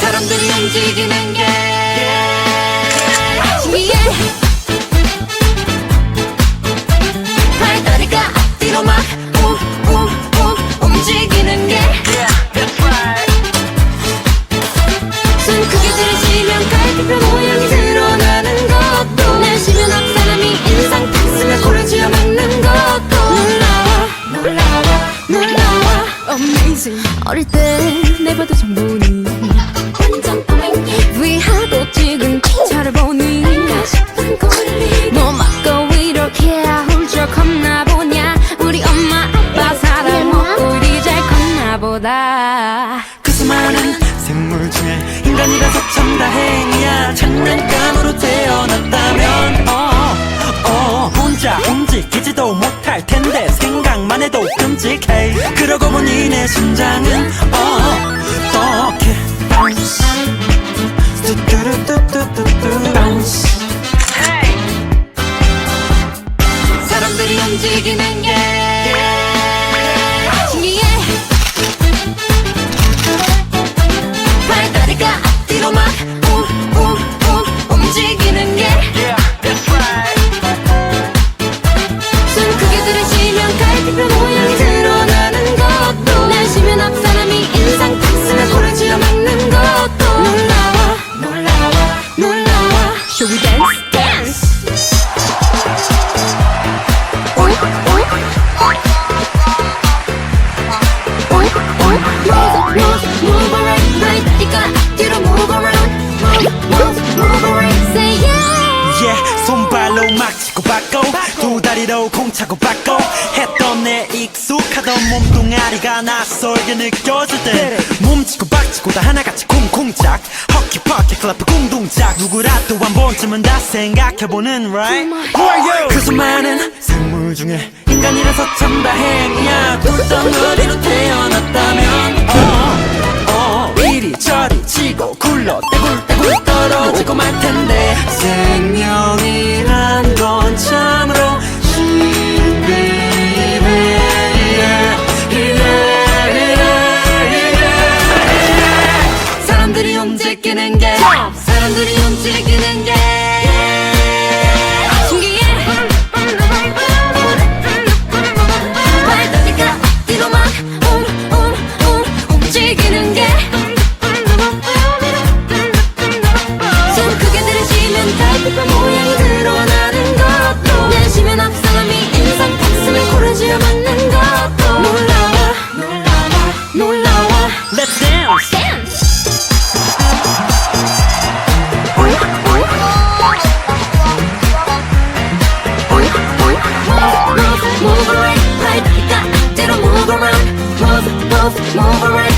사람들이 움직이는 게 신기해 발다리가 앞뒤로 막 움움움 움직이는 게 숨 크게 들이쉬면 갈비뼈 모양이 드러나는 것도 내쉬면 앞 사람이 인상 탁 쓰면 코를 쥐어 막는 것도. 놀라워 놀라워 놀라워 Amazing. 어릴 때 내 봐도 정보니. 완전 또맹이 위하고 찍은 차를 보니 생각만 해도 끔찍해. 그러고 보니 내 심장은 어떻게 bounce. 뚜뚜루뚜뚜뚜뚜 bounce 사람들이 움직이는 놀라워 Shall we dance? dance Move, move, move around right 네가 뒤로 move around Move, move, move around Say yeah yeah, 손발로 막 치고 받고 두 다리로 공 차고 받고 했던 내 익숙하던 몸뚱아리가 낯설게 느껴질 때 몸치고 박치고 다 하나같이 콩콩짝 허키 퍼키 클럽 공동작 누구라도 한 번쯤은 다 생각해보는 right? Who are you? 그 수많은 생물 중에 인간이라서 참 다행이야. 돌덩어리로 태어났다면 어, 어, 이리저리 치고 굴러 떼굴떼굴 떨어지고 말텐 move, move around.